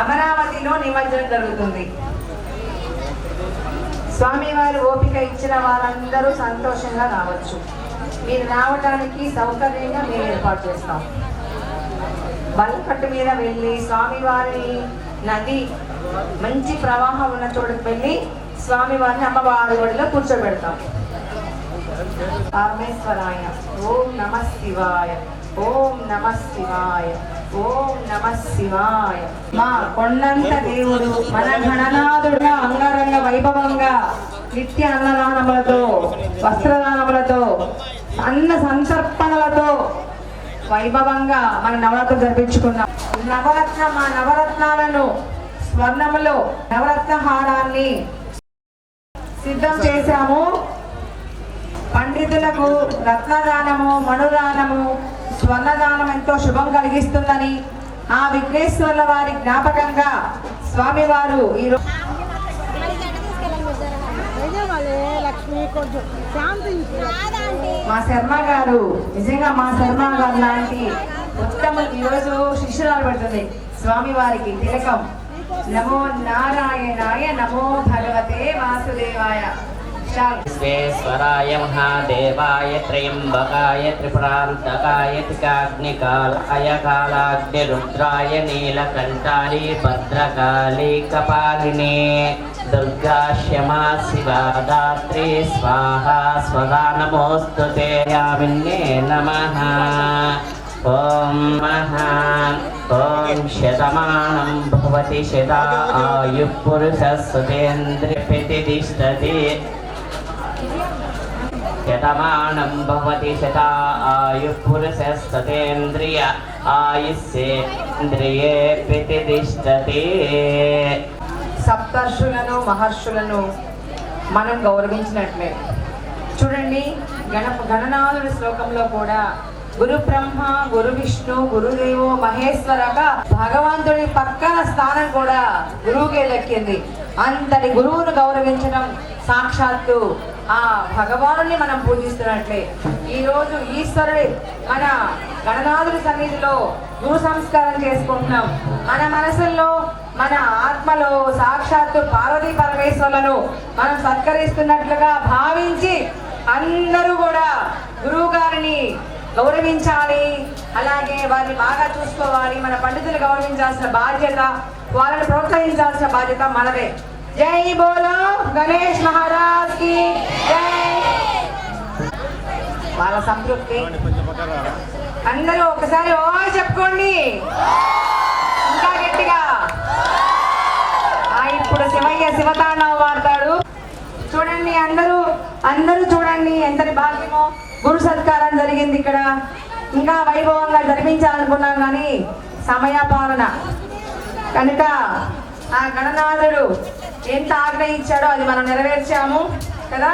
అమరావతిలో నిమజ్జనం జరుగుతుంది. స్వామివారి ఓపిక ఇచ్చిన వారందరూ సంతోషంగా రావచ్చు. మీరు రావడానికి సౌకర్యంగా మేము ఏర్పాటు చేస్తాం. బల్లకట్టు మీద వెళ్ళి స్వామివారిని నది మంచి ప్రవాహం ఉన్న చోటుకు వెళ్ళి స్వామివారిని అమ్మవారి ఒడిలో కూర్చోబెడతాం. పరమేశ్వరాయ ఓం నమ శివాయ ఓం నమ శివాయ. ఓం నమ శివాయ. మా కొండంత దేవుడు మన గణనాథుడుగా అంగరంగ వైభవంగా నిత్య అన్నదానములతో వస్త్రదానములతో అన్న సంతర్పణలతో వైభవంగా మన నవరాత్రులు జరిపించుకున్నాం. నవరత్న మా నవరత్నాలను స్వర్ణములో నవరత్న హారాన్ని సిద్ధం చేశాము. పండితులకు రత్నదానము మణుదానము స్వర్ణదానం ఎంతో శుభం కలిగిస్తుందని ఆ విఘ్నేశ్వర్ల వారి జ్ఞాపకంగా స్వామివారు ఈ లక్ష్మి మా శర్మ గారు నిజంగా మా శర్మ గారు లాంటి ఉత్తమ ఈరోజు శిష్యురాలు పడుతుంది. స్వామివారికి తిలకం. నమో నారాయణాయ నమో భగవతే వాసుదేవాయ. विश्वेश्वराय महादेवाय त्र्यम्बकाय त्रिपुरान्तकाय त्रिकाग्निकालाय कालाग्निरुद्राय नीलकण्ठाय भद्रकाली कपालिने दुर्गा क्षमा शिवा दात्री स्वाहा स्वधा नमोऽस्तु ते यामिन्ये नमः। ॐ महा ॐ शतमानं भवति शता। आयुः पुरुषः शतमानं भवति शता आयुः पुरुषस्ततेन्द्रिय आयुष्येन्द्रिये प्रतिष्ठते సప్తర్షులను మహర్షులను మనం గౌరవించినట్లే చూడండి గణ గణనాథుడి శ్లోకంలో కూడా గురు బ్రహ్మ గురు విష్ణు గురుదేవో మహేశ్వరగా భగవంతుడి పక్కన స్థానం కూడా గురువుకే దక్కింది అంతటి గురువును గౌరవించడం సాక్షాత్తు ఆ భగవానుని మనం పూజిస్తున్నట్లే. ఈరోజు ఈశ్వరుడి మన గణనాథుడి సన్నిధిలో గురు సంస్కారం చేసుకుంటున్నాం. మన మనసుల్లో మన ఆత్మలో సాక్షాత్తు పార్వతీ పరమేశ్వరులను మనం సత్కరిస్తున్నట్లుగా భావించి అందరూ కూడా గురువు గారిని గౌరవించాలి. అలాగే వారిని బాగా చూసుకోవాలి. మన పండితులు గౌరవించాల్సిన బాధ్యత వాళ్ళని ప్రోత్సహించాల్సిన బాధ్యత మనదే. జై బోలో గణేష్ మహారాజ్కి జై వాళ్ళ సంతృప్తి అందరూ ఒకసారి ఓ చెప్పుకోండి. ఇంకా గట్టిగా. ఇప్పుడు శివయ్య శివతాండవ వాడతాడు. చూడండి అందరూ అందరూ చూడండి ఎంతటి భాగ్యమో. గురు సత్కారం జరిగింది ఇక్కడ. ఇంకా వైభవంగా జరిపించాలనుకున్నాం కానీ సమయపాలన. కనుక ఆ గణనాథుడు ఎంత ఆగ్రహించాడో అది మనం నెరవేర్చాము కదా?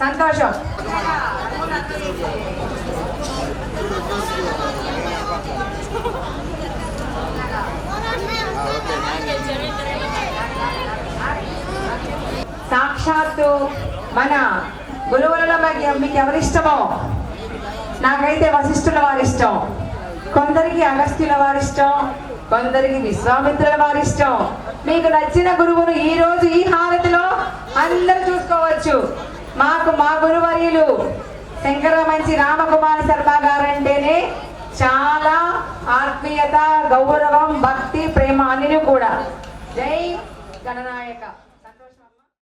సంతోషం. సాక్షాత్తు మన గురువులలో మీకు- మీకు ఎవరిష్టమో? నాకైతే వశిష్ఠుల వారి ఇష్టం కొందరికి అగస్త్యుల వారి ఇష్టం కొందరికి విశ్వామిత్రుల వారి ఇష్టం. మీకు నచ్చిన గురువును ఈ రోజు ఈ హారతిలో అందరూ చూసుకోవచ్చు. మాకు మా గురువర్యులు శంకర మంచి రామకుమార్ శర్మ గారంటేనే చాలా ఆత్మీయత గౌరవం భక్తి ప్రేమ అనిని కూడా. జై గణనాయక.